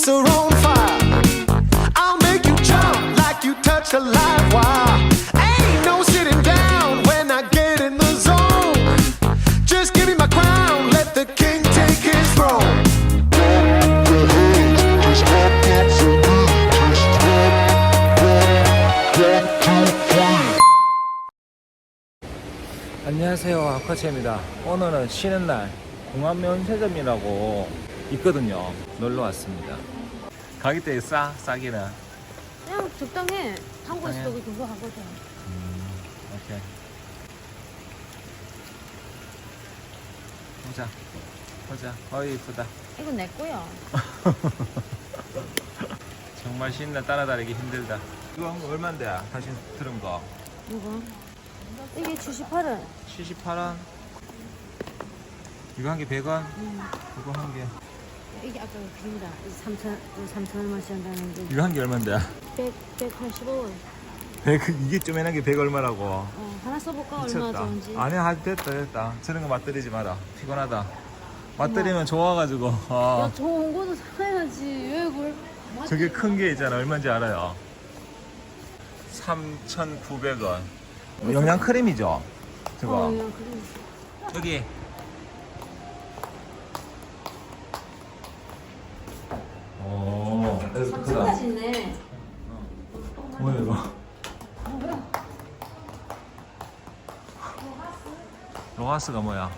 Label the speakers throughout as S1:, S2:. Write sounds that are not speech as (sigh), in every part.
S1: boots are on fire. I'll make you jump like you touch a live wire. Ain't no sitting down when I get in the zone. Just give me my crown, let the king take his throne.
S2: 안녕하세요 아카체입니다 오늘은 쉬는 날 공항 면세점이라고 있거든요 놀러 왔습니다 가격대가 싸 싸기는
S3: 그냥 적당해. 한국에서도
S2: 적당해.
S3: 그거 하거든.
S2: 오케이 보자 보자 어이 이쁘다
S3: 이거 내 거야. (laughs)
S2: 정말 날 따라다니기 힘들다 이거 한거 얼만데 당신 들은 거
S3: 이거. 이게 78원.
S2: 78원 이거 한 개 100원
S3: 음.
S2: 이거 한 개
S3: 이게 아까 그림이다. 3천, 3천 원만씩 한다는 게.
S2: 이거 한 개 얼만데
S3: 100, 185원.
S2: 100 이게 쪼매난 게100 얼마라고
S3: 어, 하나 써볼까? 얼마
S2: 미쳤다.
S3: 좋은지.
S2: 아니야, 아, 됐다, 됐다. 저런 거 맞들이지 마라. 피곤하다. 맞들이면 좋아가지고.
S3: 야,
S2: 아,
S3: 좋은 거도 사야지. 왜 그걸.
S2: 저게 큰 게 있잖아. 얼마인지 알아요? 3,900원. 영양 크림이죠? 저거.
S3: 어, 그냥 그림.
S2: 여기. 오, 크다.
S3: 있네.
S2: 뭐야, 이거? 로하스가 뭐야?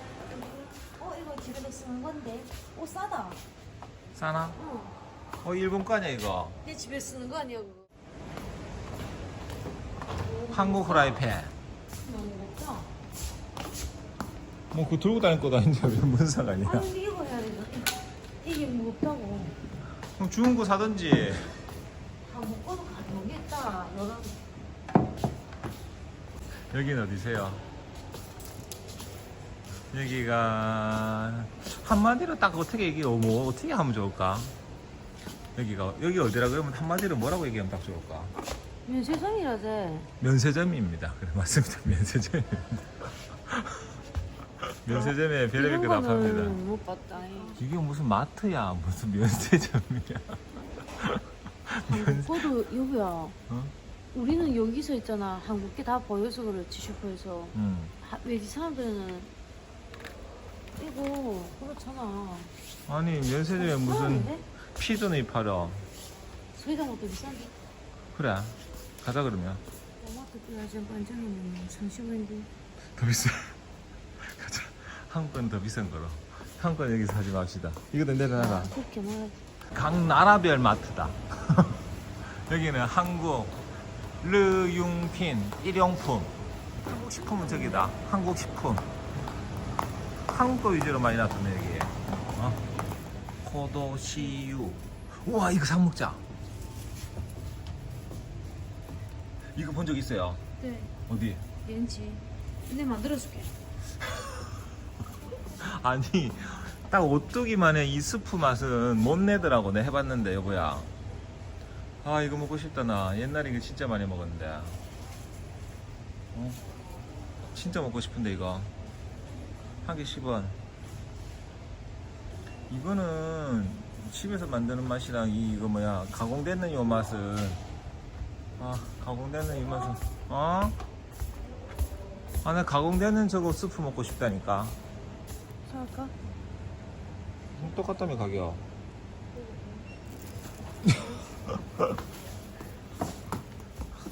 S3: 어, 이거 집에서 쓰는 건데. 오, 싸다.
S2: 싸나?
S3: 어.
S2: 어, 일본 거냐, 이거?
S3: 내 집에 쓰는 거 아니야, 그거.
S2: 한국 프라이팬.
S3: 너무 무겁다.
S2: 뭐, 그 들고 다닐 아닌데, 왜 (laughs) 무슨 상관이야?
S3: 아니, 이거 해야 돼. 이게 무겁다고.
S2: 그럼 좋은 거 사든지.
S3: 아, 먹고도 가져오겠다. 여러
S2: 여기는 어디세요? 여기가 한마디로 딱 어떻게 얘기 뭐 어떻게 하면 좋을까? 여기가 여기 어디라 그러면 한마디로 뭐라고 얘기하면 딱 좋을까?
S3: 면세점이라제.
S2: 면세점입니다. 그래 맞습니다. (laughs) 면세점입니다. 면세점에 별의별 거다 팝니다.
S3: 못 봤다.
S2: 이게 무슨 마트야? 무슨 면세점이야? (laughs)
S3: 한국도 여기야.
S2: 어?
S3: 우리는 여기서 있잖아. 한국게 다 보여서 그렇지 슈퍼에서.
S2: 응.
S3: 하- 외지 사람들은 이거 그렇잖아.
S2: 아니 면세점에 무슨
S3: 사람인데?
S2: 피존이 팔어.
S3: 소리가 것도 비싼데.
S2: 그래. 가자 그러면.
S3: 토마토 뼈야지 반찬이면 30원인데.
S2: 더 비싸. 한국 건더 비싼 거로. 한국 건 여기서 사지 맙시다. 이거도 내려놔라.
S3: 그렇게 말하지.
S2: 각 나라별 마트다. (laughs) 여기는 한국 르융핀 일용품. 한국 식품은 저기다. 한국 식품. 한국 거 위주로 많이 놔두네 여기. 어? 포도씨유. 우와 이거 사 먹자. 이거 본 적 있어요?
S3: 네.
S2: 어디?
S3: 왠지. 근데 만들어줄게. (laughs)
S2: 아니 딱 오뚜기만의 이 스프 맛은 못 내더라고 내 해봤는데 여보야. 아 이거 먹고 싶다 나. 옛날에 이거 진짜 많이 먹었는데. 어? 진짜 먹고 싶은데 이거. 한 개 10원. 이거는 집에서 만드는 맛이랑 이 이거 뭐야 가공되는 이 맛은. 아 가공되는 이 맛은. 어? 아나 가공되는 저거 스프 먹고 싶다니까
S3: 살까?
S2: 똑같다며 가격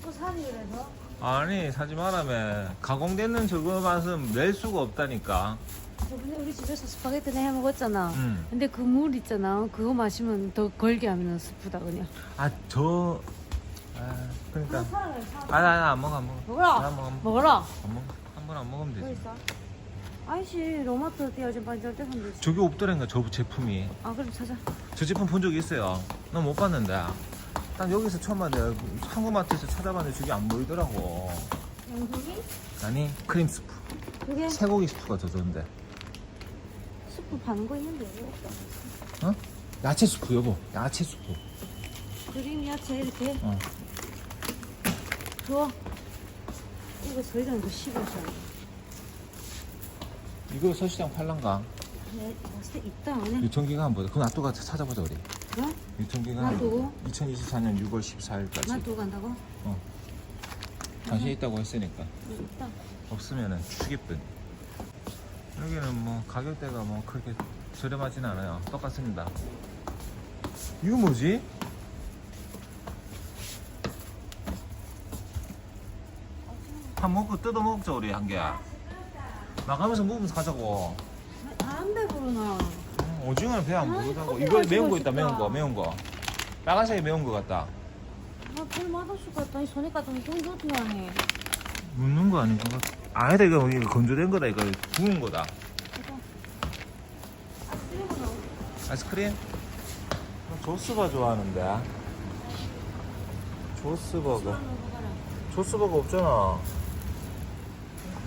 S3: 또 사니 그래서?
S2: 아니 사지 말라며 가공되는 저거 맛은 낼 수가 없다니까
S3: 저번에 우리 집에서 스파게티 해 먹었잖아.
S2: 음.
S3: 근데 그 물 있잖아. 그거 마시면 더 걸게 하면 스프다 그냥.
S2: 아저 아, 그러니까
S3: 사.
S2: 아니 아니 안 먹어 안 먹어
S3: 먹어라.
S2: 안 먹어 안 먹어
S3: 먹어라.
S2: 안 먹어 한 번 안 먹으면
S3: 뭐
S2: 되지
S3: 있어? 아이씨 띄어진 반절 때 손도 있어.
S2: 저게 없더라니까 저 제품이
S3: 아 그럼 찾아.
S2: 저 제품 본 적 있어요 난못 봤는데 딱 여기서 처음 봤는데 한국마트에서 찾아봤는데 저게 안 보이더라고
S3: 양고기?
S2: 아니 크림 스프
S3: 그게
S2: 쇠고기 스프가 더 좋은데
S3: 스프 파는 거 있는데 여기 없다.
S2: 어? 야채 스프 여보 야채 스프
S3: 그림 야채 이렇게
S2: 어.
S3: 줘. 이거 저희가 이거 10원 짜
S2: 이거 서시장 팔란가?
S3: 네, 벌써 있다.
S2: 유통기간 한번 보자. 그 놔두고 찾아보자 우리.
S3: 그래?
S2: 유통기간
S3: 놔두고?
S2: 2024년 6월 14일까지.
S3: 놔두고 간다고?
S2: 당신 있다고 했으니까.
S3: 있다.
S2: 없으면은 주기뿐. 여기는 뭐 가격대가 뭐 그렇게 저렴하진 않아요. 똑같습니다. 이거 뭐지? 한 먹고 뜯어 먹자 우리 한 개. 나가면서 먹으면서 가자고.
S3: 안 배부르나?
S2: 음, 오징어는 배 안
S3: 아이,
S2: 부르다고.
S3: 커피
S2: 이거
S3: 마시고
S2: 매운 거 있다. 매운 거 매운 거. 빨간색이 매운 거 같다.
S3: 아, 별 맛없을 것 같다. 이돈 좋지 않니?
S2: 묻는 거 아닌가? 아니다 이거 이거 건조된 거다 이거 구운 거다. 아이스크림? 조스바 좋아하는데. 조스버거. 조스버거 없잖아.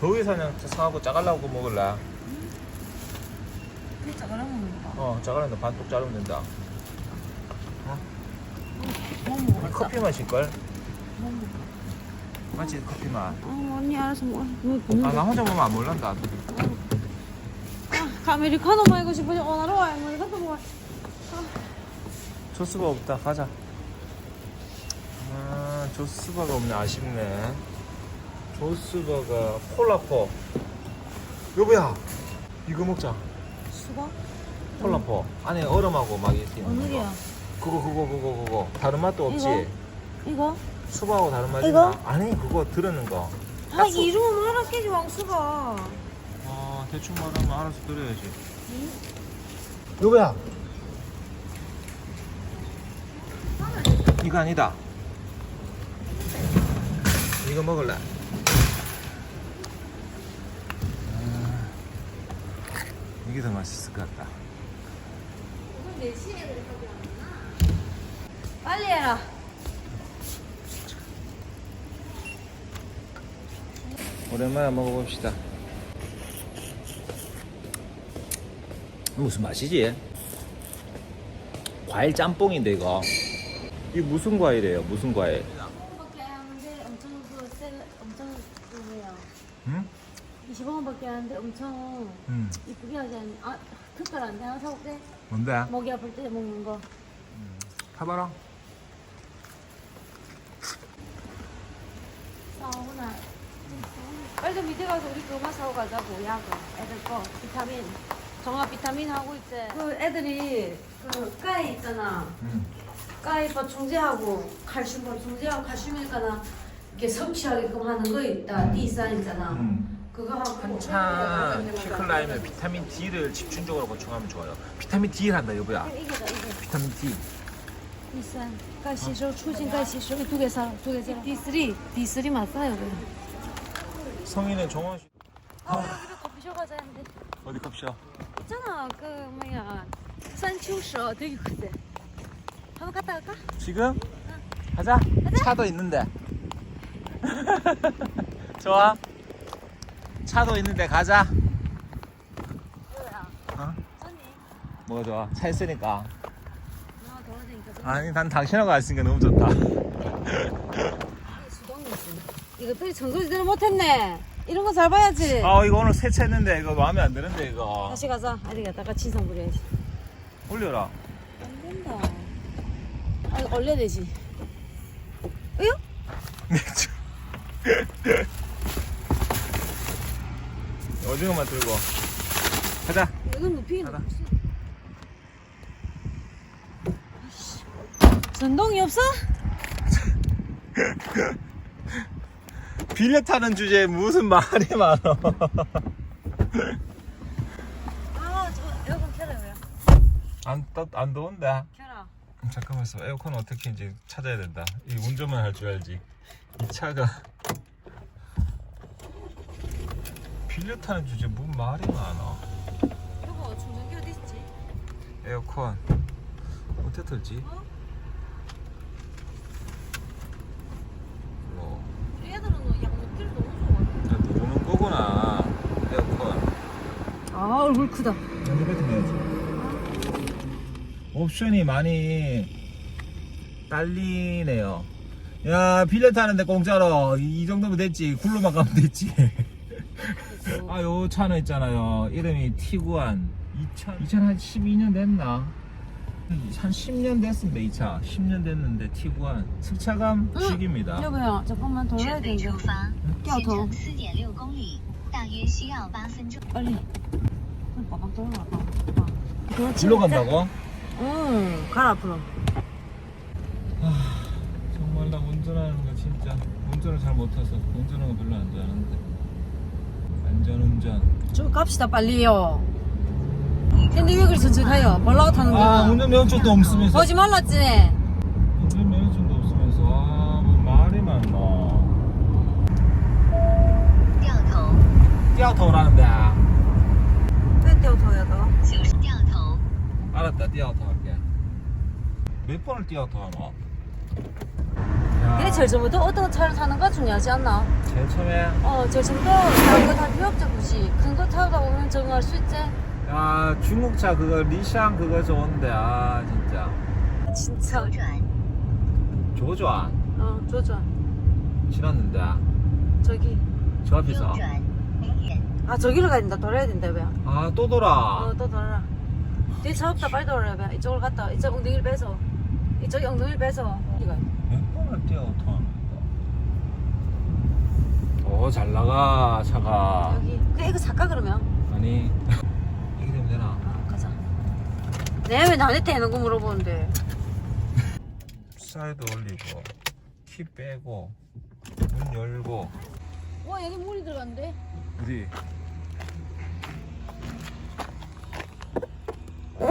S2: 더위 사냥 사하고 짜갈라고 먹을래?
S3: 그게 작아라 먹는 거.
S2: 어, 짜갈란다 반뚝 자르면 된다.
S3: 뭐 먹었어?
S2: 커피 마실 걸?
S3: 뭐 먹어?
S2: 맞지 커피 맛.
S3: 어, 언니 알아서 먹어. 뭐 붓는
S2: 아, 나
S3: 거?
S2: 혼자 먹으면 안 몰란다.
S3: 아, 아메리카노 마시고 싶어서 오나로 와. 아메리카노 먹어.
S2: 조스바 없다. 가자. 아, 조스바가 없네. 아쉽네. 조스바가 폴라포. 여보야, 이거 먹자.
S3: 수박?
S2: 폴라포. 안에 얼음하고 막 이렇게 있는 거. 그거 그거 그거 그거. 다른 맛도 없지.
S3: 이거? 이거?
S2: 수박하고 다른 맛이
S3: 이거?
S2: 있나? 아니 그거 들었는 거.
S3: 아, 이름은 알아 깨지 왕수가.
S2: 아 대충 말하면 알아서 드려야지. 여보야. 이거 아니다. 이거 먹을래? 이게 더 맛있을 것 같다.
S3: 빨리 해라.
S2: 오랜만에 먹어봅시다. 무슨 맛이지? 과일 짬뽕인데 이거. 이 무슨 과일이에요? 무슨 과일?
S3: 밖에 하는데 엄청 그 셀, 엄청 그 뭐야.
S2: 응?
S3: 20원밖에 하는데
S2: 응.
S3: 이쁘게 하지 않니? 아, 특별한 데 하나 사올게.
S2: 뭔데?
S3: 목이 아플 때 먹는 거.
S2: 타봐라.
S3: 사오나. 빨리 밑에 가서 우리 그만 사고 가자고 약을 애들 거 비타민 종합 비타민 하고 있지 그 애들이 그 까이 있잖아
S2: 응.
S3: 까이 보충제하고 칼슘 보충제하고 칼슘이니까 이렇게 섭취하게끔 하는 거 있다 D3 있잖아
S2: 응.
S3: 그거 하고
S2: 한창 키클라임에 비타민 D를 집중적으로 보충하면 좋아요. 비타민 D를 한다 여보야. 비타민 D.
S3: 어?
S2: 성인의 정원 씨
S3: 아 여기로 커피숍 가자 했는데
S2: 어디 커피숍?
S3: 있잖아 그 뭐야 산치우셔 되게 크대. 한번 갔다 갈까?
S2: 지금 가자. 차도 있는데. (laughs) 좋아. 차도 있는데 가자. 어? 뭐가 좋아? 차 있으니까.
S3: 좀
S2: 아니 난 당신하고 왔으니까 너무 좋다.
S3: 수동이지 이것들이 청소 제대로 못했네 이런 거 잘 봐야지
S2: 아 이거 오늘 세차했는데 이거 마음에 안 드는데 이거.
S3: 다시 가자 어디 갔다가 진상 부려야지
S2: 올려라.
S3: 안 된다 아 이거 올려야 되지 으요? (laughs)
S2: 오징어만 들고. 가자.
S3: 이건 높이
S2: 가자.
S3: 전동이 없어? (laughs)
S2: 빌려 타는 주제에 무슨 말이 많아.
S3: 아저 에어컨 켜라고요
S2: 안, 따, 안 더운데?
S3: 켜라
S2: 잠깐만 있어. 에어컨 어떻게 이제 찾아야 된다. 이 운전만 할 줄 알지. 이 차가 빌려 타는 주제에 무슨 말이 많아.
S3: 여보 충전기 어디 있지?
S2: 에어컨 어떻게 틀지?
S3: 어?
S2: 뭐
S3: 우리 애들은 양목질 너무 좋아
S2: 누르는 거구나. 에어컨.
S3: 아 얼굴 크다
S2: 해야지. 옵션이 많이 딸리네요. 야, 빌려 타는데 공짜로. 이, 이 정도면 됐지. 굴로만 가면 됐지. (laughs) 아, 요 차는 있잖아요. 이름이 티구안 2012년 됐나? 한 10년 됐습니다 이 차 10년 됐는데 티구안 승차감
S3: 응.
S2: 죽입니다
S3: 여보야 잠깐만 더 해야
S4: 准备
S3: 되는데
S4: 出发，
S3: 掉头
S4: 行程四点六公里，大约需要八分钟。
S3: 빨리 빠방 돌아가 봐
S2: 일로 간다고?
S3: 응 가라 앞으로
S2: 정말 나 운전하는 거 진짜 운전을 잘 못해서 운전하는 거 별로 안 좋아하는데 안전운전.
S3: 좀 갑시다 빨리요. 근데 왜 그리 천천히 가요? 몰라 타는 거야
S2: 아 운전면허증도 없으면서.
S3: 보지 말랐지.
S2: 운전면허증도 없으면서. 아뭐 말이 많나. 띠아토라는데.
S3: 왜 띠아토야 너?
S2: 알았다 띠아토 할게. 몇 번을 띠아토 하나?
S3: 그게 제일 처음부터 어떤 차를 타는가 중요하지 않나?
S2: 제일 처음에
S3: 어, 제일 처음부터 작은 거다 필요 없지 굳이. 큰 거 타다 보면 적응할 수 있지.
S2: 아 중국차 그거 리샹 그거 좋은데 아 진짜
S3: 진짜.
S2: 조조아
S3: 어, 조조.
S2: 싫었는데
S3: 저기.
S2: 저 앞에서
S3: 아, 저기로 가야 된다. 돌아야 된다, 왜?
S2: 아 또 돌아
S3: 어, 또 돌아라. 뒤차 없다, 빨리 돌아라, 왜? 이쪽으로 갔다. 이쪽 엉덩이를 빼서. 이쪽에 엉덩이를 빼서. 어. 이거.
S2: 띠아토 하는 거 오잘 나가 차가.
S3: 여기. 그 이거 살까 그러면?
S2: 아니. (laughs) 이게 되면 되나?
S3: 아 가자. 내가 왜 나한테 거 물어보는데?
S2: 사이드 올리고 키 빼고 문 열고.
S3: 와 여기 물이 들어간대
S2: 어디? 어?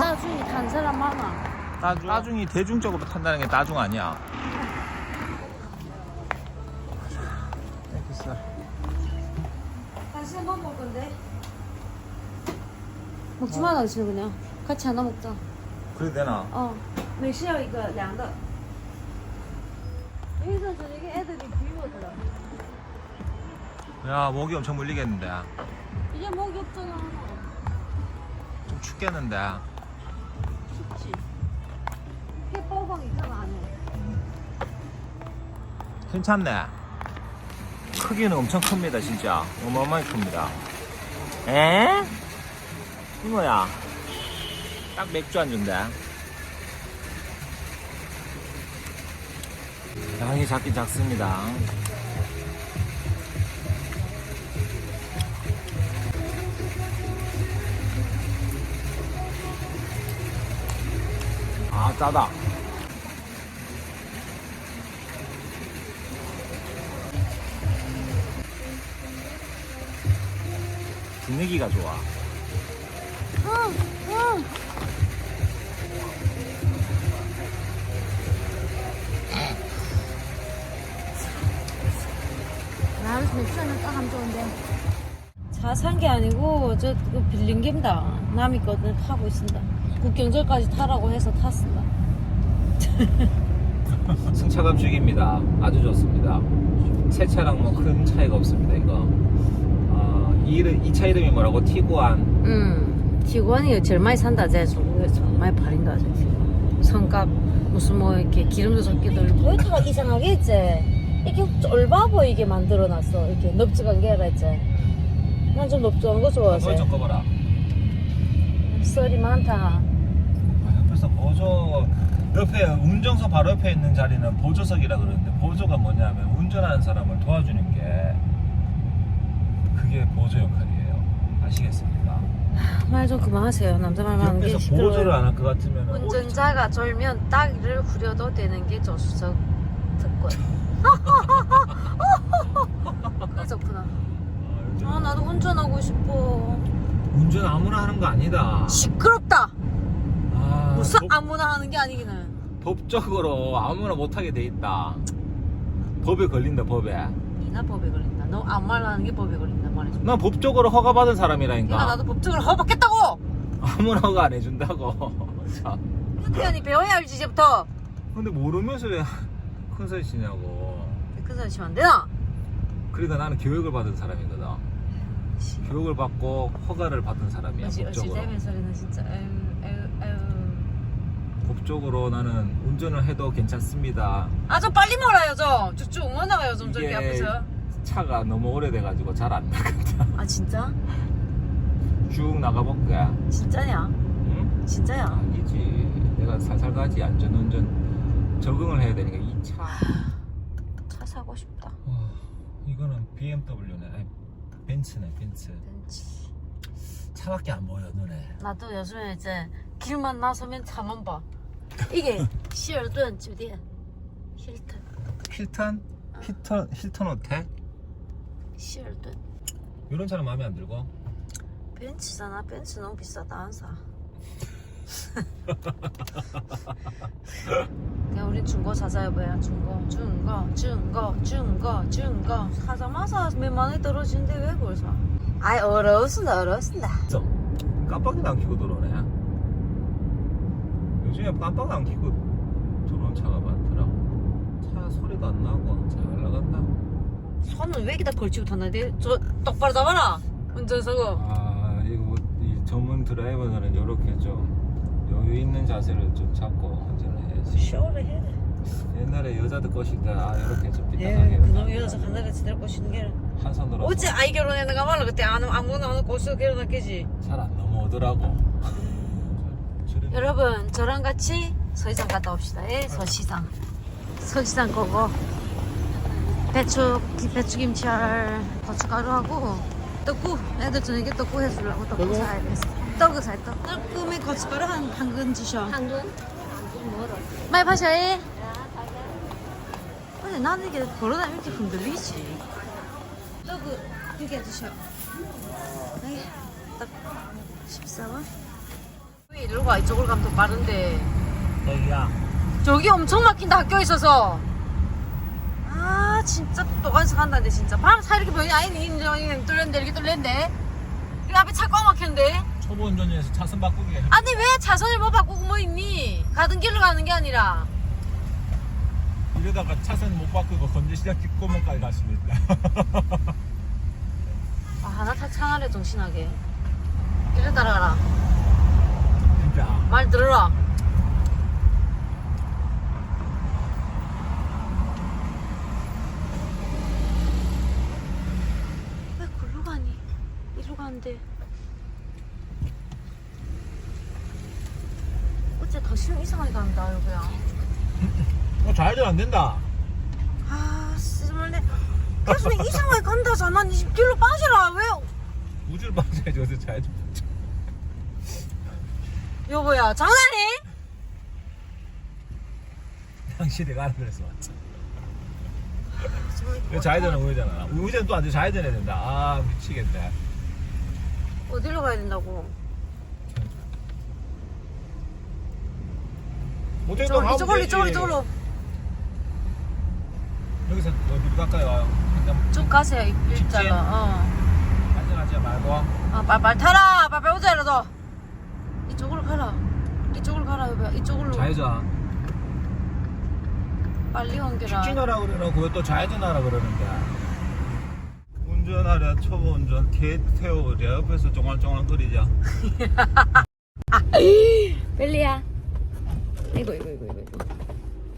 S3: 나중에 탄 사람 많아
S2: 따중. 따중이 대중적으로 탄다는 게 따중 아니야. 엑스.
S3: 다시 한 번 먹을 건데 먹지 마 당신 그냥 같이 하나 먹자
S2: 그래도 되나?
S3: 어 맥시아 이거 량다 여기서 저녁에 애들이 비우더라
S2: 야 목이 엄청 물리겠는데.
S3: 이제 목이 없잖아
S2: 좀 춥겠는데. 괜찮네. 크기는 엄청 큽니다 진짜. 어마어마하게 큽니다. 에? 이거야. 딱 맥주 안주인데. 양이 작긴 작습니다. 아 짜다. 분위기가 좋아.
S3: 나는 맥주 한잔 딱 하면 좋은데 차산게 아니고 저 그거 빌린 겁니다 남이 거든 타고 있습니다 국경절까지 타라고 해서 탔습니다
S2: 승차감 죽입니다. 아주 좋습니다. 새 차랑 뭐 큰 차이가 없습니다. 이거. 어, 이, 이름, 이 차 이름이 뭐라고? 티구안.
S3: 음, 기관이 제일 많이 산다, 제 중국에 정말 팔린다, 제 성값 무슨 뭐 이렇게 기름도 적게 들고 보이타가 이상하게 있지. 이렇게 쫄바 보이게 만들어놨어. 이렇게 넓적한 게 아니라 있지. 난 좀 넓적한 거 좋아하지.
S2: 보조 꺼봐라.
S3: 썰이 많다.
S2: 아, 옆에서 보조 옆에 운전석 바로 옆에 있는 자리는 보조석이라 그러는데 보조가 뭐냐면 운전하는 사람을 도와주는 게 그게 보조 역할이에요. 아시겠습니까?
S3: 말 좀 그만하세요. 남자 말 많은 게
S2: 옆에서 보조를
S3: 시끄러워요.
S2: 안 할 것 같으면
S3: 운전자가 졸면 딱이를 후려도 되는 게 조수석 특권. (laughs) 그게 좋구나. 아 나도 운전하고 싶어.
S2: 운전 아무나 하는 거 아니다.
S3: 시끄럽다.
S2: 아,
S3: 무슨
S2: 법-
S3: 아무나 하는 게 아니기는.
S2: 법적으로 아무나 못하게 돼 있다. 법에 걸린다 법에.
S3: 이나 법에 걸린다. 너 아무 말 하는 게 법에 걸린다 말해줘.
S2: 난 법적으로 허가받은
S3: 그러니까
S2: 사람이라니까.
S3: 나도 법적으로 허박했다고.
S2: 아무나 허가 안 해준다고. (laughs) 자,
S3: 태연이 배워야 알지 이제부터.
S2: 근데 모르면서 왜큰 소리 치냐고.
S3: 큰 소리 치면 안 되나?
S2: 그러니까 나는 교육을 받은 사람이거든. 교육을 받고 허가를 받은 사람이야
S3: 어찌
S2: 법적으로.
S3: 소리는 진짜. 에휴 에휴 에휴.
S2: 법적으로 나는 운전을 해도 괜찮습니다.
S3: 아 좀 빨리 몰아요 좀. 쭉쭉 응원 나가요 좀 저기 앞에서.
S2: 차가 너무 오래돼가지고 잘 안 나간다. (laughs)
S3: 아 진짜?
S2: 쭉 나가볼게.
S3: 진짜냐?
S2: 응?
S3: 진짜야?
S2: 아니지. 내가 살살 가지 안전운전 적응을 해야 되니까 이 차.
S3: 차 사고 싶다.
S2: 와, 이거는 BMW네. 아니, 벤츠네, 벤츠.
S3: 벤치.
S2: 차밖에 안 보여 눈에.
S3: 나도 요즘에 이제 길만 나서면 차만 봐. 이게 시尔顿 酒店 힐튼
S2: 힐튼? 힐튼 힐튼 호텔?
S3: 싫을 듯.
S2: 이런 차는 마음에 안 들고?
S3: 벤츠잖아. 벤츠 너무 비싸다. 안사. (laughs) 그냥 우리 중고 사자 여보야. 중고 중고 중고 중고 중고 사자마자 몇만 원 떨어지는데 왜 그걸 사? 아이 어려우신다. 어려우신다.
S2: 깜빡이도 안 켜고 들어오네. 요즘에 깜빡이 안 켜고 저런 차가 많더라고. 차 소리도 안 나고 잘 나간다
S3: 손은 왜 이렇게 다 걸치고 탔나데? 저 똑바로 잡아라! 운전석어
S2: 아 이거 이 전문 드라이버들은 이렇게 좀 여유 있는 자세를 좀 잡고 운전을 해야지.
S3: 쇼를 해야 돼.
S2: 옛날에 여자들 꼬실 때아 이렇게 좀
S3: 예,
S2: 삐딱하게
S3: 그놈 여자 하늘에 제대로 꼬시는 게
S2: 한 손으로
S3: 어째 아이 결혼했는가 말라 그때 아무 아무나 어느 꼬시고 결혼했겠지.
S2: 잘 안 넘어오더라고. 저렴- (laughs)
S3: 여러분 저랑 같이 서시장 갔다 옵시다. 예 서시장. 서시장 거고 배추 기- 배추김치알 고춧가루하고 떡국 애들 저녁에 떡국 해주려고 떡국 사야 돼서 떡을 살 떡. 떡국에 고춧가루 한 한근 주셔. 한근? 많이 파셔 예? 근데 나는 이게 걸어다 이렇게 흔들리지. 떡을 두개 주셔. 네, 떡 14원? 왜 이리로 가 이쪽으로 가면 더 빠른데.
S2: 여기야.
S3: 저기 엄청 막힌다 학교 있어서 아 진짜 똑똑한 척 한다는데 진짜 차 이렇게 보니 아니 인정이 뚫렸는데 이렇게 뚫렸는데. 이 앞에 차 꽉 막혔는데.
S2: 초보 운전에서 차선 바꾸기
S3: 아니 왜 차선을 뭐 바꾸고 뭐 있니? 가던 길로 가는 게 아니라.
S2: 이러다가 차선 못 바꾸고 건재시장 갈 수도 있다.
S3: 아 하나 타 차나래 정신하게. 이리 따라가라.
S2: 진짜.
S3: 말 들어라 왜 글로 가니 가는데 어째 더 시험 이상하게 간다 여보야
S2: 어, 좌회전 안 된다.
S3: 아 씨발래 계속 이상하게 간다잖아 니 지금 뒤로 빠지라 왜
S2: 우주를 빠져야지 어디서 좌회전.
S3: 여보야 장난해?
S2: 당신이 가라 그래서 왔지. 이거 좌회전은 우회전하나. 우회전 또 안 돼. 좌회전 해야 된다. 아 미치겠네.
S3: 어디로 가야 된다고
S2: 어떻게
S3: 이쪽으로 이쪽으로 이쪽으로 이쪽으로
S2: 여기서 어디로 가까이 와요?
S3: 쭉 가세요 일-
S2: 직진?
S3: 일자로 어.
S2: 안전하지 말고.
S3: 아, 빨빨 타라. 빨빨 오자 이러도. 이쪽으로 가라. 이쪽으로 가라 여보야. 이쪽으로.
S2: 좌회전.
S3: 빨리 옮겨라.
S2: 직진하라 그러놓고 또 좌회전하라 그러는데. 운전하랴 초보 운전 개 태워보자 옆에서 쫑알쫑알 거리자. (laughs)
S3: 벨리야. 이거 이거 이거 이거. 이거.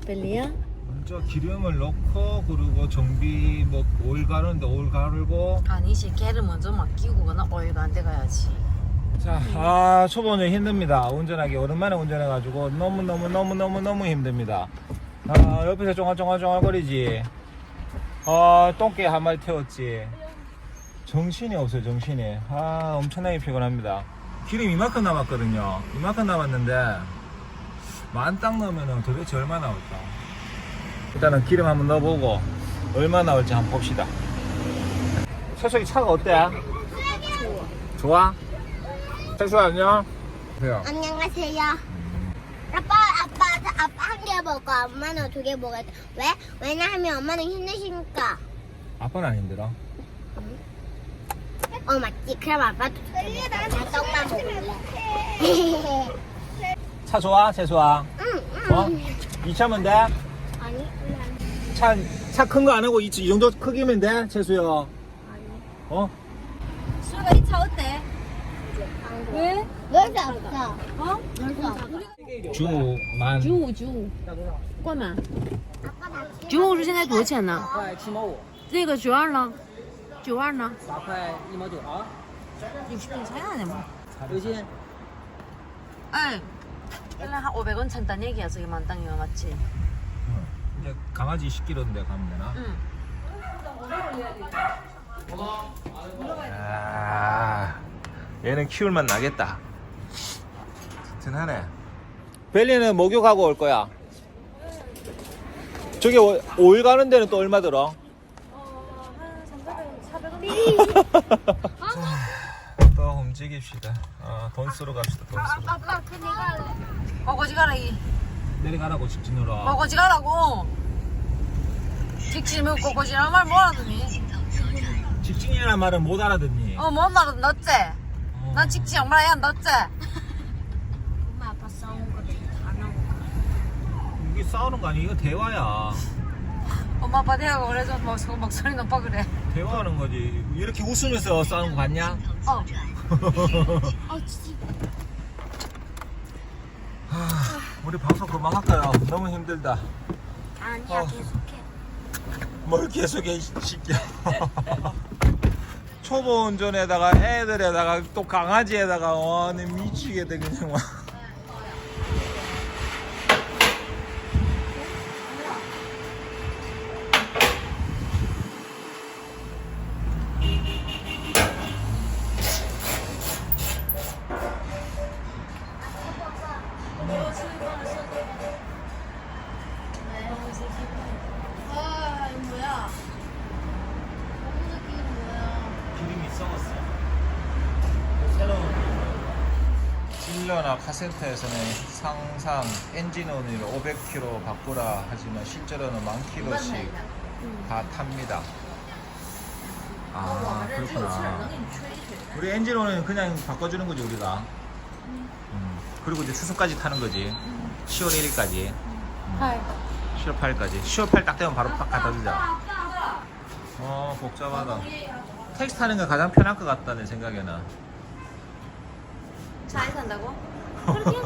S3: 벨리야.
S2: 먼저 기름을 넣고 그리고 정비 뭐 오일 가르는데 오일 가르고
S3: 아니지. 걔를 먼저 맡기고 그나 어이가 안 돼 가야지.
S2: 자, 아 초보 운전 힘듭니다. 운전하기 오랜만에 운전해가지고 너무 너무 너무 너무 너무 힘듭니다. 아 옆에서 쫑알쫑알쫑알 거리지. 아 똥개 한 마리 태웠지. 정신이 없어요 정신이. 아 엄청나게 피곤합니다. 기름 이만큼 남았거든요. 이만큼 남았는데 만땅 넣으면 도대체 얼마 나올까? 일단은 기름 한번 넣어보고 얼마 나올지 한번 봅시다. 서석이 차가 어때? 좋아. 태수 안녕. 그래요.
S5: 안녕하세요. 아빠, 아빠, 아빠 한 개 먹고 엄마는 두 개 먹어야 돼. 왜? 왜냐하면 엄마는 힘드시니까.
S2: 아빠는 안 힘들어.
S5: 어, 맞지. 그럼 아빠도 두 개 먹어. 나 떡만 먹을래.
S2: 차 좋아? 재수아?
S5: 응, 응.
S2: 어? 이 차면 돼?
S5: 아니,
S2: 차, 차 큰 거 안 하고 이, 이 정도 크기면 돼? 재수요? 어?
S3: 수가 이 차 어때? 왜?
S5: 놀수 없어.
S3: 어?
S5: 놀수 없어.
S2: 주만.
S3: 九五九五，过吗？九五是现在多少钱呢？
S6: 块七毛五，
S3: 这个九二呢？ 九二呢？
S6: 八块一毛九啊。
S3: 60분 차이 나네 뭐.
S2: 그지?
S3: 에이. 원래 한 500원 찬단 얘기야 저기 만땅이가 맞지?
S2: 이제 강아지 10kg인데 가면 되나?
S3: 응.
S2: 아, 얘는 키울만 나겠다. 튼튼하네. 벨리는 목욕하고 올 거야. 저기 5일 가는 데는 또 얼마 들어? 또 움직입시다. 어, 돈 쓰러 갑시다. 돈 쓰러.
S5: 아빠 그 내가 할래.
S3: 거거지 가라 이.
S2: 내려가라고 직진으로.
S3: 거거지 가라고. 직진을 거거지란 말 뭐라더니?
S2: 직진이라는 말은 못 알아듣니?
S3: 어, 뭔 말은 넣었지? 난 직진 정말 해야 넣었지?
S5: 엄마 아빠 싸운 거다 나오고.
S2: 이게 싸우는 거 아니야? 이거 대화야.
S3: 엄마 아빠 대하고 그래서 뭐저 목소리 높아 그래.
S2: 대화하는 거지. 이렇게 웃으면서 싸우는 거 같냐?
S3: 어. (laughs)
S5: 아 진짜.
S2: 우리 방송 그만할까요? 너무 힘들다.
S5: 아니야
S2: 어.
S5: 계속해.
S2: 뭘 계속해, 이 새끼야. (laughs) 초보 운전에다가 애들에다가 또 강아지에다가 와, 내 미치겠다 그냥 막. 새로운 딜러나 카센터에서는 상상 엔진 오일을 500km 바꾸라 하지만 실제로는 만 킬로씩 다 탑니다. 아 그렇구나. 우리 엔진 오일은 그냥 바꿔주는 거지 우리가. 음, 그리고 이제 추석까지 타는 거지. 10월 1일까지.
S3: 하이.
S2: 10월 8일까지. 10월 8일 딱 되면 바로 딱 갖다 주자. 어 복잡하다. 택시 타는 게 가장 편할 것 같다는 생각이 나.
S3: 차에 산다고? (laughs) 그렇게